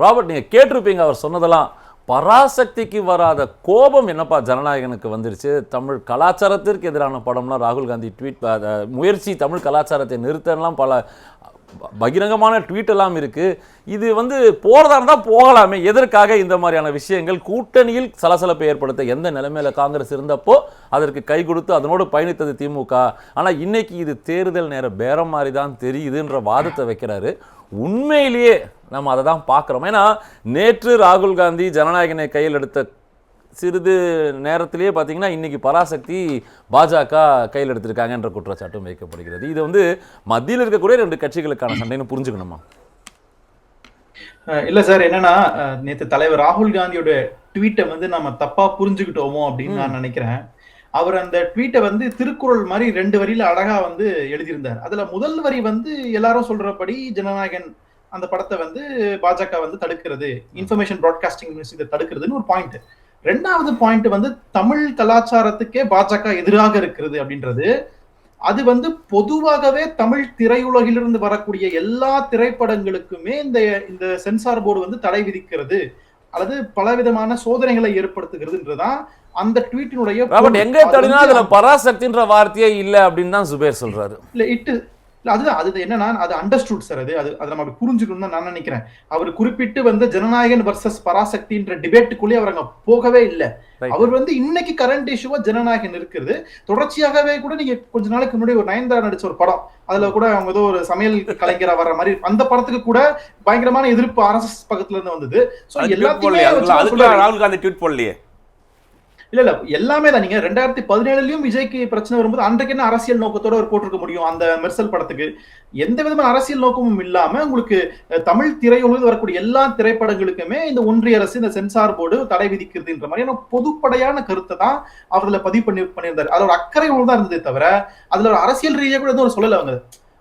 Robert நீங்கள் கேட்டிருப்பீங்க அவர் சொன்னதெல்லாம் பராசக்திக்கு வராத கோபம் என்னப்பா ஜனநாயகனுக்கு வந்துருச்சு? தமிழ் கலாச்சாரத்திற்கு எதிரான படம்லாம் ராகுல் காந்தி ட்வீட் முயற்சி தமிழ் கலாச்சாரத்தை நிறுத்தலாம் பல பகிரங்கமான ட்வீட் எல்லாம் இருக்குது இது வந்து போகிறதா இருந்தால் போகலாமே. எதற்காக இந்த மாதிரியான விஷயங்கள் கூட்டணியில் சலசலப்பை ஏற்படுத்த எந்த நிலைமையில் காங்கிரஸ் இருந்தப்போ அதற்கு கை கொடுத்து அதனோடு பயணித்தது திமுக. ஆனால் இன்னைக்கு இது தேர்தல் நேர பேரம் மாதிரி தான் தெரியுதுன்ற வாதத்தை வைக்கிறாரு. உண்மையிலேயே நம்ம அதை தான் பார்க்குறோம். ஏன்னா நேற்று ராகுல் காந்தி ஜனநாயகனை கையில் எடுத்த சிறிது நேரத்திலேயே பார்த்தீங்கன்னா இன்னைக்கு பராசக்தி பாஜக கையில் எடுத்திருக்காங்கன்ற குற்றச்சாட்டும் வைக்கப்படுகிறது. இது வந்து மத்தியில் இருக்கக்கூடிய ரெண்டு கட்சிகளுக்கான சண்டைன்னு புரிஞ்சுக்கணுமா? இல்ல சார் என்னன்னா நேத்து தலைவர் ராகுல் காந்தியோட ட்வீட்டை வந்து நம்ம தப்பா புரிஞ்சுக்கிட்டோமோ அப்படின்னு நான் நினைக்கிறேன். அவர் அந்த ட்வீட்டை வந்து திருக்குறள் மாதிரி ரெண்டு வரியில அழகா வந்து எழுதியிருந்தார். அதுல முதல் வரி வந்து எல்லாரும் சொல்றபடி ஜனநாயகன் அந்த படத்தை வந்து பாஜக வந்து தடுக்கிறது இன்ஃபர்மேஷன் ப்ராட்காஸ்டிங் இதை தடுக்கிறதுன்னு ஒரு பாயிண்ட். ரெண்டாவது பாயிண்ட் வந்து தமிழ் கலாச்சாரத்துக்கே பாஜக எதிராக இருக்கிறது அப்படின்றது. அது வந்து பொதுவாகவே தமிழ் திரையுலகிலிருந்து வரக்கூடிய எல்லா திரைப்படங்களுக்குமே இந்த இந்த சென்சார் போர்டு வந்து தடை விதிக்கிறது. அல்லது பலவிதமான சோதனைகளை ஏற்படுத்துகிறதுன்றதுதான் அந்த ட்வீட்டினுடைய. எங்க தேடினா அதுல பராசக்தின்ற வார்த்தையே இல்ல அப்படின்னு தான் சுபேர் சொல்றாரு. இல்ல இட்டு அதுதான் அது என்னன்னா அது அண்டர்ஸ்டுட் சார் அது. அது அதை நம்ம அப்படி புரிஞ்சுக்கணும் தான் நான் நினைக்கிறேன். அவர் குறிப்பிட்டு வந்து ஜனநாயகன் வர்சஸ் பராசக்தின்ற டிபேட்டுக்குள்ளேயே அவர் அங்க போகவே இல்லை. அவர் வந்து இன்னைக்கு கரண்ட் இஷ்யூவா ஜனநாயகன் இருக்கிறது தொடர்ச்சியாகவே கூட நீங்க கொஞ்ச நாளைக்கு முன்னாடி ஒரு நயன்தாரா நடிச்ச ஒரு படம் அதுல கூட அவங்க ஏதோ ஒரு சமையல் கலைஞரா வர்ற மாதிரி அந்த படத்துக்கு கூட பயங்கரமான எதிர்ப்பு ஆர்எஸ்எஸ் பக்கத்துல இருந்து வந்தது. சோ எல்லாத்தையுமே. ராகுல் காந்தி ட்வீட் போடலையே? இல்ல இல்ல எல்லாமே தான். நீங்க ரெண்டாயிரத்தி பதினேழுலயும் விஜய்க்கு பிரச்சனை வரும்போது அன்றைக்கு என்ன அரசியல் நோக்கத்தோட ஒரு போட்டிருக்க முடியும் அந்த மெர்சல் படத்துக்கு? எந்த விதமான அரசியல் நோக்கமும் இல்லாம உங்களுக்கு தமிழ் திரையுலகில் வரக்கூடிய எல்லா திரைப்படங்களுக்குமே இந்த ஒன்றிய அரசு இந்த சென்சார் போர்டு தடை விதிக்கிறதுன்ற மாதிரியான பொதுப்படையான கருத்தை தான் அவர்ல பதிவு பண்ணி பண்ணியிருந்தாரு. அதோட அக்கறை தான் இருந்ததே தவிர அதுல ஒரு அரசியல் ரீதியாக கூட எதுவும் ஒரு சொல்லல அவங்க.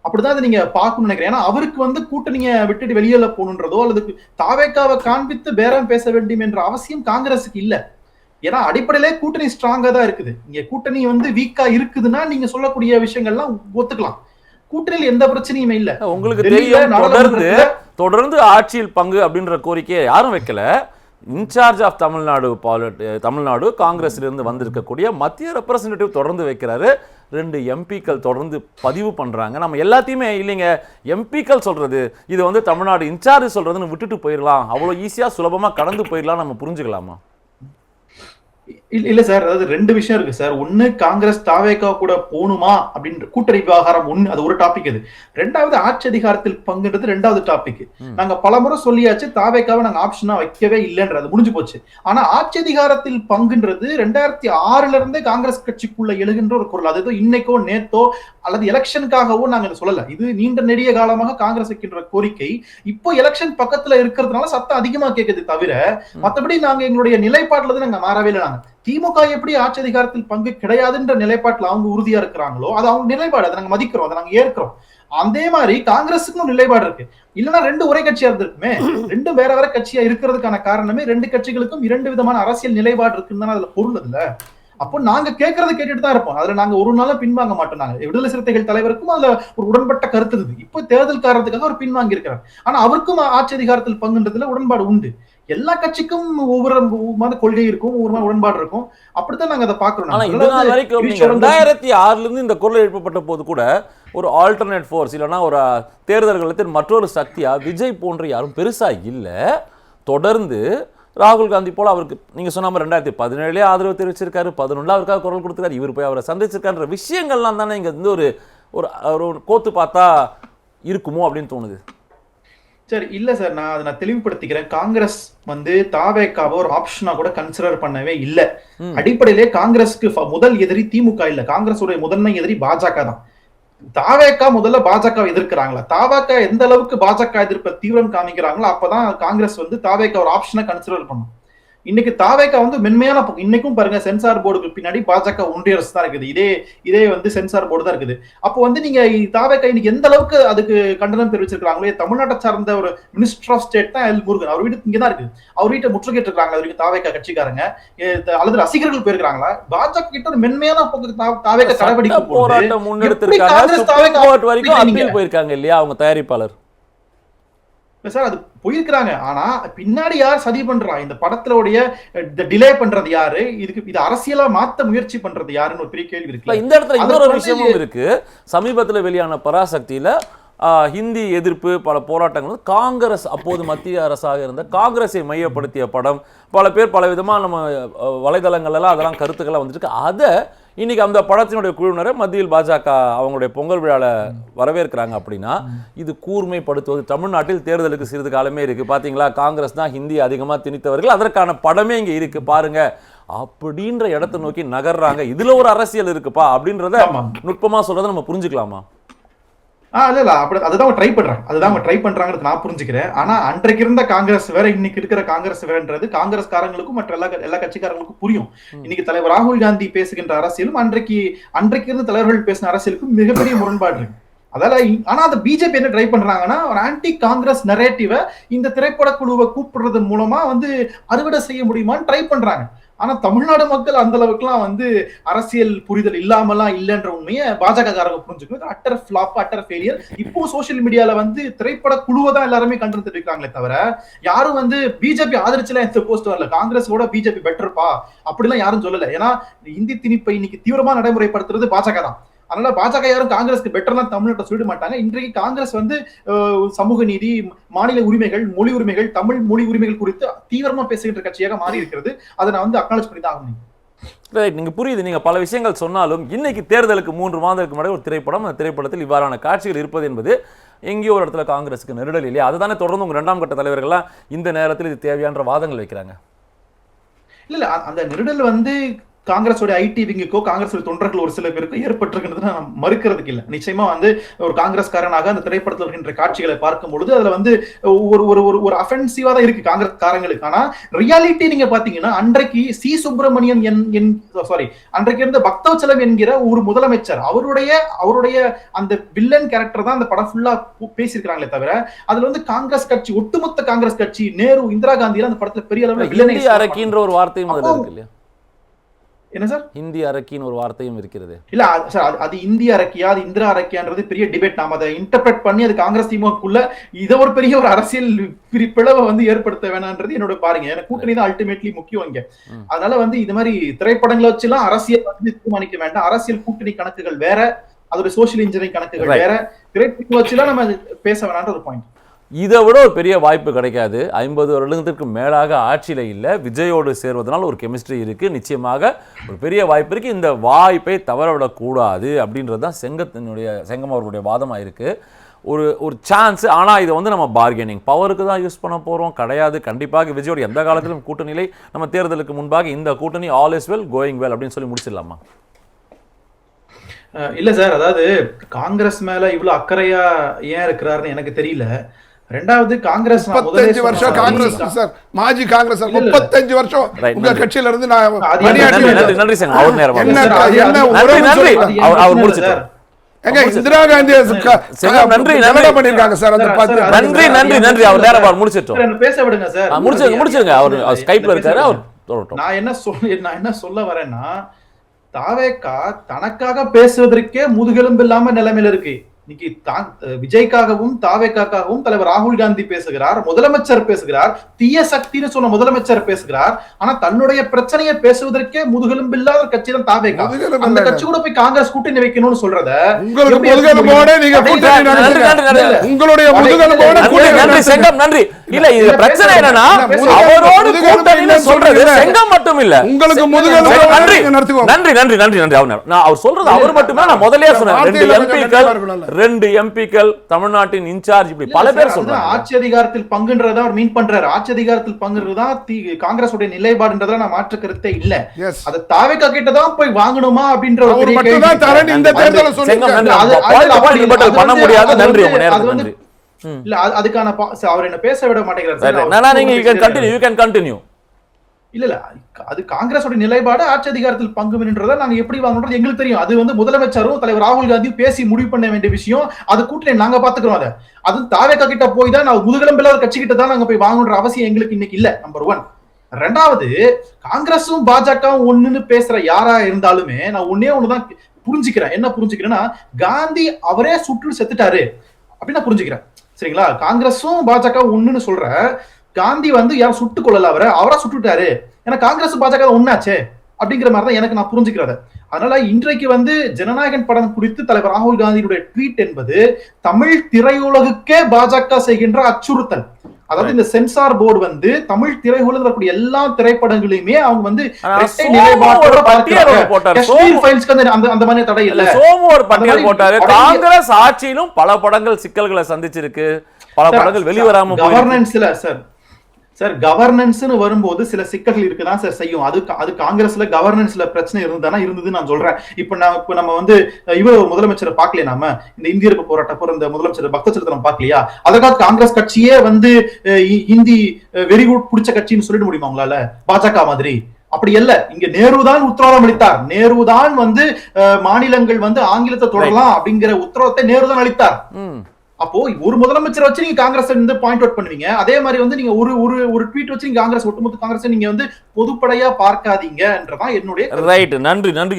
அப்படிதான் அதை நீங்க பார்க்கணும்னு நினைக்கிறேன். ஏன்னா அவருக்கு வந்து கூட்டணியை விட்டுட்டு வெளியில போகணுன்றதோ அல்லது தாவேக்காவை காண்பித்து பேரம் பேச வேண்டும் என்ற அவசியம் காங்கிரஸுக்கு இல்லை. ஏன்னா அடிப்படையிலே கூட்டணி ஸ்ட்ராங்கா தான் இருக்குது. இங்க கூட்டணி வந்து வீக்கா இருக்குதுன்னா நீங்க சொல்லக்கூடிய விஷயங்கள்லாம் ஒத்துக்கலாம். கூட்டணியில் எந்த பிரச்சனையுமே இல்ல. உங்களுக்கு தெரியும் தொடர்ந்து தொடர்ந்து ஆட்சியில் பங்கு அப்படின்ற கோரிக்கையை யாரும் வைக்கல. இன்சார்ஜ் ஆஃப் தமிழ்நாடு பாலிட் தமிழ்நாடு காங்கிரஸ்ல இருந்து வந்திருக்கக்கூடிய மத்திய ரெப்ரசன்டேட்டிவ் தொடர்ந்து வைக்கிறாரு. ரெண்டு எம்பிக்கள் தொடர்ந்து பதிவு பண்றாங்க. நம்ம எல்லாத்தையுமே இல்லைங்க எம்பிக்கள் சொல்றது இது வந்து தமிழ்நாடு இன்சார்ஜ் சொல்றதுன்னு விட்டுட்டு போயிடலாம். அவ்வளோ ஈஸியா சுலபமா கடந்து போயிடலாம் நம்ம புரிஞ்சுக்கலாமா? இல்ல சார் அதாவது ரெண்டு விஷயம் இருக்கு சார். ஒண்ணு காங்கிரஸ் தாவேகா கூட போகணுமா அப்படின்ற கூட்டணி விவகாரம் ஒண்ணு அது ஒரு டாபிக் அது. ரெண்டாவது ஆட்சி அதிகாரத்தில் பங்குன்றது ரெண்டாவது டாபிக். நாங்க பலமுறை சொல்லியாச்சு தாவேக்காவை நாங்க ஆப்ஷனா வைக்கவே இல்லைன்றது முடிஞ்சு போச்சு. ஆனா ஆட்சி அதிகாரத்தில் பங்குன்றது ரெண்டாயிரத்தி ஆறுல இருந்தே காங்கிரஸ் கட்சிக்குள்ள எழுகின்ற ஒரு குரல். அது ஏதோ இன்னைக்கோ நேத்தோ அல்லது எலெக்ஷனுக்காகவோ நாங்க இதை சொல்லல. இது நீண்ட நெடிய காலமாக காங்கிரஸ் வைக்கின்ற கோரிக்கை. இப்போ எலெக்ஷன் பக்கத்துல இருக்கிறதுனால சத்தம் அதிகமா கேக்குது தவிர மத்தபடி நாங்க எங்களுடைய நிலைப்பாட்டுல நாங்க மாறவே இல்லை திமுக எப்படி ஆட்சி அதிகாரத்தில் பங்கு கிடையாதுன்ற நிலைப்பாட்டில் அவங்க உறுதியா இருக்கிறாங்களோ அது அவங்க நிலைப்பாடு அதை நாங்க மதிக்கிறோம் அதை நாங்க ஏற்கிறோம். அதே மாதிரி காங்கிரஸுக்கும் நிலைப்பாடு இருக்கு. இல்லைன்னா ரெண்டு ஒரே கட்சியா இருந்திருக்குமே. ரெண்டு வேற வேற கட்சியா இருக்கிறதுக்கான காரணமே ரெண்டு கட்சிகளுக்கும் இரண்டு விதமான அரசியல் நிலைப்பாடு இருக்குன்னு அதுல பொருள் அதுல. அப்போ நாங்க கேட்கறத கேட்டுட்டு தான் இருப்போம். அதுல நாங்க ஒரு நாளும் பின்வாங்க மாட்டோம் நாங்க. விடுதலை சிறுத்தைகள் தலைவருக்கும் அதுல ஒரு உடன்பட்ட கருத்து இருக்கு இப்போ தேர்தல் காரணத்துக்காக அவர் பின்வாங்கி இருக்கிறார் ஆனா அவருக்கும் ஆட்சி அதிகாரத்தில் பங்குன்றதுல உடன்பாடு உண்டு. எல்லா கட்சிக்கும் ஒவ்வொரு மாதிரி கொள்கை இருக்கும் ஒவ்வொரு மாதிரி உடன்பாடு இருக்கும். அப்படித்தான் நாங்க அதை பாக்குறோம் ரெண்டாயிரத்தி ஆறுல இருந்து இந்த குரல் எழுப்பப்பட்ட போது கூட ஒரு ஆல்டர்னேட் ஃபோர்ஸ் இல்லைன்னா ஒரு தேர்தல் களத்தில் மற்றொரு சக்தியா விஜய் போன்ற யாரும் பெருசா இல்ல. தொடர்ந்து ராகுல் காந்தி போல அவருக்கு நீங்க சொன்ன மாதிரி ரெண்டாயிரத்தி பதினேழுலேயே ஆதரவு தெரிவிச்சிருக்காரு பதினொன்றுல அவருக்காக குரல் கொடுத்துருக்காரு இவர் போய் அவரை சந்திச்சிருக்காருன்ற விஷயங்கள்லாம் தானே இங்க வந்து ஒரு ஒரு ஒரு கோத்து பார்த்தா இருக்குமோ அப்படின்னு தோணுது. சரி இல்ல சார் நான் அதை நான் தெளிவுபடுத்திக்கிறேன். காங்கிரஸ் வந்து தாவேக்காவை ஒரு ஆப்ஷனா கூட கன்சிடர் பண்ணவே இல்ல. அடிப்படையிலே காங்கிரஸ்க்கு முதல் எதிரி திமுக இல்ல. காங்கிரஸுடைய முதன்மை எதிரி பாஜக தான். தாவேக்கா முதல்ல பாஜக எதிர்க்கிறாங்களா? தாவேக்கா எந்த அளவுக்கு பாஜக எதிர்ப்பை தீவிரம் காமிக்கிறாங்களோ அப்பதான் காங்கிரஸ் வந்து தாவேக்கா ஒரு ஆப்ஷனை கன்சிடர் பண்ணும் இன்னைக்கு தாவேக்கா வந்து மென்மையான. இன்னைக்கும் பாருங்க சென்சார் போர்டுக்கு பின்னாடி பாஜக ஒன்றிய அரசு தான் இருக்குது. இதே இதே வந்து சென்சார் போர்டு தான் இருக்குது. அப்போ வந்து நீங்க தாவேக்கா இன்னைக்கு எந்த அளவுக்கு அதுக்கு கண்டனம் தெரிவிச்சிருக்காங்களே தமிழ்நாட்டை சார்ந்த ஒரு மினிஸ்டர் ஆஃப் ஸ்டேட் தான் எல் முருகன். அவர் வீட்டு இங்க தான் இருக்கு. அவர் வீட்டை முற்றுகையிட்டு இருக்காங்க அவருக்கு தாவேக்கா கட்சிக்காரங்க. அல்லது ரசிகர்கள் போயிருக்காங்களா பாஜக கிட்ட ஒரு மென்மையான போக்கு தாவேக்கா போது போராட்டம் முன்னெடுத்திருக்காங்க. போயிருக்காங்க இல்லையா அவங்க தயாரிப்பாளர்? சார் அது போயிருக்கிறாங்க. ஆனா பின்னாடி யார் சதி பண்றா? இந்த படத்திலோடைய டிலே பண்றது யாரு? இதுக்கு இது அரசியலா மாத்த முயற்சி பண்றது யாருன்னு ஒரு பெரிய கேள்வி இருக்கு. இந்த இடத்துல இன்னொரு விஷயமும் இருக்கு. சமீபத்துல வெளியான பராசக்தியில ஹிந்தி எதிர்ப்பு பல போராட்டங்கள் காங்கிரஸ் அப்போது மத்திய அரசாக இருந்த காங்கிரஸை மையப்படுத்திய படம் பல பேர் பல விதமா நம்ம அ, வலைதளங்கள்ல எல்லாம் அதெல்லாம் கருத்துக்கள்லாம் வந்துருக்கு. அதை இன்னைக்கு அந்த படத்தினுடைய குழுவினரை மத்தியில் பாஜக அவங்களுடைய பொங்கல் விழால வரவேற்கிறாங்க அப்படின்னா இது கூர்மைப்படுத்துவது. தமிழ்நாட்டில் தேர்தலுக்கு சிறிது காலமே இருக்கு. பாத்தீங்களா? காங்கிரஸ் தான் ஹிந்தி அதிகமா திணித்தவர்கள். அதற்கான படமே இங்க இருக்கு. பாருங்க. அப்படின்ற இடத்தை நோக்கி நகர்றாங்க. இதுல ஒரு அரசியல் இருக்குப்பா அப்படின்றத ஆமா. நுட்பமா சொல்றதை நம்ம புரிஞ்சுக்கலாமா? ஆ இல்ல இல்ல அப்படி அதுதான் அவங்க ட்ரை பண்றாங்க அதுதான் அவங்க ட்ரை பண்றாங்கன்னு நான் புரிஞ்சுக்கிறேன். ஆனா அன்றைக்கு இருந்த காங்கிரஸ் வேற இன்னைக்கு இருக்கிற காங்கிரஸ் வேறன்றது காங்கிரஸ்காரங்களுக்கும் மற்ற எல்லா எல்லா கட்சிக்காரங்களுக்கும் புரியும். இன்னைக்கு தலைவர் ராகுல் காந்தி பேசுகின்ற அரசியலும் அன்றைக்கு அன்றைக்கு இருந்த தலைவர்கள் பேசின அரசியலுக்கும் மிகப்பெரிய முரண்பாடு இருக்கு. அதால ஆனா அந்த பிஜேபி என்ன ட்ரை பண்றாங்கன்னா ஒரு ஆன்டி காங்கிரஸ் நரேட்டிவை இந்த திரைப்பட குழுவை கூப்பிடுறது மூலமா வந்து அறுவடை செய்ய முடியுமான்னு ட்ரை பண்றாங்க. ஆனா தமிழ்நாடு மக்கள் அந்த அளவுக்குலாம் வந்து அரசியல் புரிதல் இல்லாமலாம் இல்லைன்ற உண்மையை பாஜக காரங்க புரிஞ்சுக்கணும் அட்டர் ஃபிளாப் அட்டர் ஃபெயிலியர் இப்போ சோஷியல் மீடியால வந்து திரைப்பட குழுவை தான் எல்லாருமே கண்டு தெரிவிக்கிறாங்களே தவிர யாரும் வந்து பிஜேபி ஆதரிச்சுலாம் எந்த போஸ்ட் வரல. காங்கிரஸோட பிஜேபி பெட்டர்ப்பா அப்படிலாம் யாரும் சொல்லல. ஏன்னா இந்தி திணிப்பை இன்னைக்கு தீவிரமா நடைமுறைப்படுத்துறது பாஜக தான். அதனால பாஜக யாரும் காங்கிரஸ்க்கு பெட்டர்லாம் தமிழ்நாட்டை சொல்லிட மாட்டாங்க. இன்றைக்கு காங்கிரஸ் வந்து சமூக நீதி மாநில உரிமைகள் மொழி உரிமைகள் தமிழ் மொழி உரிமைகள் குறித்து தீவிரமா பேசுகின்ற கட்சியாக மாறி இருக்கிறது. அதை நான் வந்து அக்னாலஜ் பண்ணி தான் ஆகணும். ரைட் நீங்க புரியுது. நீங்க பல விஷயங்கள் சொன்னாலும் இன்னைக்கு தேர்தலுக்கு மூன்று மாதத்துக்கு முன்னாடி ஒரு திரைப்படம் அந்த திரைப்படத்தில் இவ்வாறான காட்சிகள் இருப்பது என்பது எங்கேயோ ஒரு இடத்துல காங்கிரஸுக்கு நெருடல் இல்லையா? அதுதானே தொடர்ந்து உங்க இரண்டாம் கட்ட தலைவர்கள்லாம் இந்த நேரத்தில் இது தேவையான வாதங்கள் வைக்கிறாங்க. இல்ல. அந்த நெருடல் வந்து காங்கிரஸோட ஐடி விங்குக்கோ காங்கிரஸ் தொண்டர்கள் ஒரு சில பேருக்கோ ஏற்பட்டிருக்கிறது நான் மறுக்கிறதுக்கு இல்ல. நிச்சயமா வந்து ஒரு காங்கிரஸ்காரனாக அந்த திரைப்படத்தில் வருகின்ற காட்சிகளை பார்க்கும் பொழுது அதுல வந்து ஒரு ஒரு ஒரு ஒரு அஃபென்சிவா தான் இருக்கு காங்கிரஸ் காரங்களுக்கு ஆனா ரியாலிட்டி நீங்க பாத்தீங்கன்னா அன்றைக்கு சி. சுப்பிரமணியன் என் சாரி அன்றைக்கு இருந்த பக்தவச்சலம் என்கிற ஒரு முதலமைச்சர் அவருடைய அவருடைய அந்த வில்லன் கேரக்டர் தான் அந்த படம் ஃபுல்லா பேசியிருக்காங்களே தவிர அதுல வந்து காங்கிரஸ் கட்சி ஒட்டுமொத்த காங்கிரஸ் கட்சி நேரு இந்திரா காந்தி அந்த படத்துல பெரிய அளவுல அரக்கின்ற ஒரு வார்த்தையும் அதுல அப்போ- இருக்கு இல்லையா என்ன சார்? ஹிந்தி அரக்கின்னு ஒரு வார்த்தையும் இருக்கிறது. இல்ல சார் அது- இந்திய அரக்கியா அது இந்திரா அரக்கியான்றது பெரிய டிபேட் நாம அதை இன்டர்பிரட் பண்ணி அது காங்கிரஸ் திமுகக்குள்ள இதை ஒரு பெரிய ஒரு அரசியல் பிளவை வந்து ஏற்படுத்த வேணான்றது என்னோட பாருங்க. எனக்கு கூட்டணி தான் அல்டிமேட்லி முக்கியம் இங்க. அதனால வந்து இது மாதிரி திரைப்படங்களை வச்சுலாம் அரசியல் வந்து தீர்மானிக்க வேண்டாம். அரசியல் கூட்டணி கணக்குகள் வேற அதோட சோசியல் இன்ஜினியரிங் கணக்குகள். வேற. திரைப்படங்களை வச்சுலாம் நம்ம பேச வேணான்ற ஒரு பாயிண்ட் இதை விட ஒரு பெரிய வாய்ப்பு கிடைக்காது. ஐம்பது வருடத்திற்கு மேலாக ஆட்சியில் இல்லை. விஜயோடு சேர்வதனால் ஒரு கெமிஸ்ட்ரி இருக்குது நிச்சயமாக ஒரு பெரிய வாய்ப்பு இருக்குது இந்த வாய்ப்பை தவறவிடக்கூடாது அப்படின்றது தான் செங்கத்தினுடைய செங்கம் அவர்களுடைய வாதமாக இருக்குது ஒரு ஒரு சான்ஸ் ஆனால் இதை வந்து நம்ம பார்கெனிங் பவருக்கு தான் யூஸ் பண்ண போகிறோம் கிடையாது. கண்டிப்பாக விஜயோட எந்த காலத்திலும் கூட்டணியிலே நம்ம தேர்தலுக்கு முன்பாக இந்த கூட்டணி all is well going well அப்படின்னு சொல்லி முடிச்சிடலாமா? இல்லை சார். அதாவது காங்கிரஸ் மேலே இவ்வளோ அக்கறையாக ஏன் இருக்கிறாருன்னு எனக்கு தெரியல. ரெண்டாவது காங்கிரஸ் முப்பத்தஞ்சு வருஷம் காங்கிரஸ் சார் மாஜி காங்கிரஸ் சார். முப்பத்தஞ்சு வருஷம் உங்க. கட்சியில இருந்து நான் நன்றி செங்கம் அவர் நேரம் என்ன சார், நன்றி நன்றி அவர் அவர் என்ன முடிச்சிட்டார் சார்? ஏங்க இந்திரா காந்தி செங்கம், நன்றி, நன்றி. கன்னடம் பண்ணிருக்காங்க சார் அந்த சார், பார்த்து சார், நன்றி நன்றி நன்றி. அவர் நேரம் அவர் முடிச்சிட்டோம். சார், பேச விடுங்க சார். முடிச்சிருங்க முடிச்சிருங்க அவர் ஸ்கைப்ல இருக்காரு நான் என்ன சொல்ல நான் என்ன சொல்ல வரேன்னா தாவேக்கா தனக்காக பேசுவதற்கே முதுகெலும்பு இல்லாம நிலைமையில இருக்கு. இன்னைக்கு தா- விஜய்க்காகவும் தாவேக்காகவும் தலைவர் ராகுல் காந்தி பேசுகிறார் முதலமைச்சர் பேசுகிறார் தீய சக்தின்னு சொன்ன முதலமைச்சர் பேசுகிறார் ஆனா தன்னுடைய பிரச்சனையை பேசுவதற்கே முதுகெலும்பு இல்லாத ஒரு கட்சி தான் தாவேக்கா. அந்த. கட்சி கூட போய் காங்கிரஸ் கூட்டணி வைக்கணும்னு சொல்றத. உங்களுடைய நன்றி, இல்ல இது பிரச்சனை. என்னன்னா. அவரோடு முதுகெலும்பு இல்லைன்னு சொல்றது. செங்கம் மட்டும் இல்ல உங்களுக்கு சரி, முதுகெலும்போட நன்றி. நன்றி நன்றி நன்றி நன்றி அவர். நான் அவர் சொல்றது அவர் மட்டுமே நான் முதல்லயே சொன்னேன் ரெண்டு எம்பிக்கள். ரெண்டு எம்பிக்கள் தமிழ்நாட்டின் இன்சார்ஜ் இப்படி பல பேர் சொல்றாங்க ஆட்சி அதிகாரத்தில் பங்குன்றத அவர் மீன் பண்றாரு ஆட்சி அதிகாரத்தில் பங்குறதுதான் காங்கிரஸுடைய நிலைப்பாடுன்றதுல நான் மாற்று கருத்தே இல்ல. அது தாவேக்கா கிட்ட தான் போய் வாங்கணுமா அப்படின்ற ஒரு அவர் பெரிய மட்டும் கேள்வி இந்த நன்றி. தேர்தலை அது பண்ண முடியாது நன்றி உங்க நேரத்துக்கு நன்றி. இல்ல அது- அதுக்கான அவர் என்ன பேச விட மாட்டேங்கிறார். இல்ல இல்ல அது காங்கிரஸோட நிலைப்பாடு ஆட்சி அதிகாரத்தில் பங்கு பெறுன்றதை நாங்க எப்படி வாங்கணும்ன்றது எங்களுக்கு தெரியும். அது வந்து முதலமைச்சரும் தலைவர் ராகுல் காந்தியும் பேசி முடிவு பண்ண வேண்டிய விஷயம். அது கூட்டணி நாங்க பாத்துக்கிறோம் அதை. அது தாவேக்கா கிட்ட போய் தான் நான் முதுகெலும்பில்லாத ஒரு கட்சி கிட்ட தான் நாங்க போய் வாங்கணுன்ற அவசியம் எங்களுக்கு இன்னைக்கு இல்ல நம்பர் ஒன் ரெண்டாவது காங்கிரஸும் பாஜகவும் ஒண்ணுன்னு பேசுற யாரா இருந்தாலுமே நான் ஒன்னே ஒண்ணுதான் புரிஞ்சுக்கிறேன். என்ன புரிஞ்சுக்கிறேன்னா காந்தி அவரே சுட்டு செத்துட்டாரு. அப்படின்னு நான் புரிஞ்சுக்கிறேன். சரிங்களா? காங்கிரஸும் பாஜக ஒண்ணுன்னு சொல்ற காந்தி வந்து யாரும் சுட்டு கொள்ளல அவரை அவரா சுட்டுட்டாரு. ஏன்னா காங்கிரஸ் பாஜக ஒன்னாச்சே அப்படிங்கிற மாதிரி தான் எனக்கு நான் புரிஞ்சுக்கிறத. அதனால இன்றைக்கு வந்து ஜனநாயகன் படம் குறித்து தலைவர் ராகுல் காந்தியுடைய ட்வீட் என்பது தமிழ் திரையுலகுக்கே பாஜக செய்கின்ற அச்சுறுத்தல். அதாவது இந்த சென்சார் போர்டு வந்து தமிழ் திரையுலகில் இருக்கக்கூடிய எல்லா திரைப்படங்களையுமே அவங்க வந்து அந்த மாதிரி தடை இல்ல சோமு ஒரு பட்டியல் போட்டாரு. காங்கிரஸ் ஆட்சியிலும் பல படங்கள் சிக்கல்களை சந்திச்சிருக்கு. பல படங்கள் வெளிவராம. கவர்னன்ஸ்ல சார் சார் கவர்னன்ஸ்னு வரும்போது சில சிக்கல்கள் இருக்குதான் சார் செய்யும். அது அது காங்கிரஸ்ல கவர்னன்ஸ்ல பிரச்சனை இருந்ததுனா இருந்தது நான் சொல்றேன். இப்ப நான் இப்ப நம்ம வந்து இவர் முதலமைச்சரை பார்க்கலையா நாம இந்த இந்திய எதிர்ப்பு போராட்டப்போ இந்த முதலமைச்சர் பக்தச்சரித்திரம் பார்க்கலையா? அதற்காக காங்கிரஸ் கட்சியே வந்து ஹிந்தி வெரி குட் பிடிச்ச கட்சின்னு சொல்லிட முடியுமா உங்களால? பாஜக மாதிரி. அப்படி அல்ல. இங்க நேரு தான் உத்தரவாதம் அளித்தார். நேரு தான் வந்து மாநிலங்கள் வந்து ஆங்கிலத்தை தொடரலாம் அப்படிங்கிற உத்தரவாதத்தை நேரு தான் அளித்தார். அப்போ ஒரு முதலமைச்சர் வச்சு நீங்க காங்கிரஸ் வந்து பாயிண்ட் அவுட் பண்ணுவீங்க. அதே மாதிரி வந்து நீங்க ஒரு ஒரு ஒரு ட்வீட் வச்சு நீங்க காங்கிரஸ் ஒட்டுமொத்த காங்கிரஸ் நீங்க வந்து பொதுப்படையா பார்க்காதீங்கன்றதான் என்னுடைய ரைட் நன்றி நன்றி.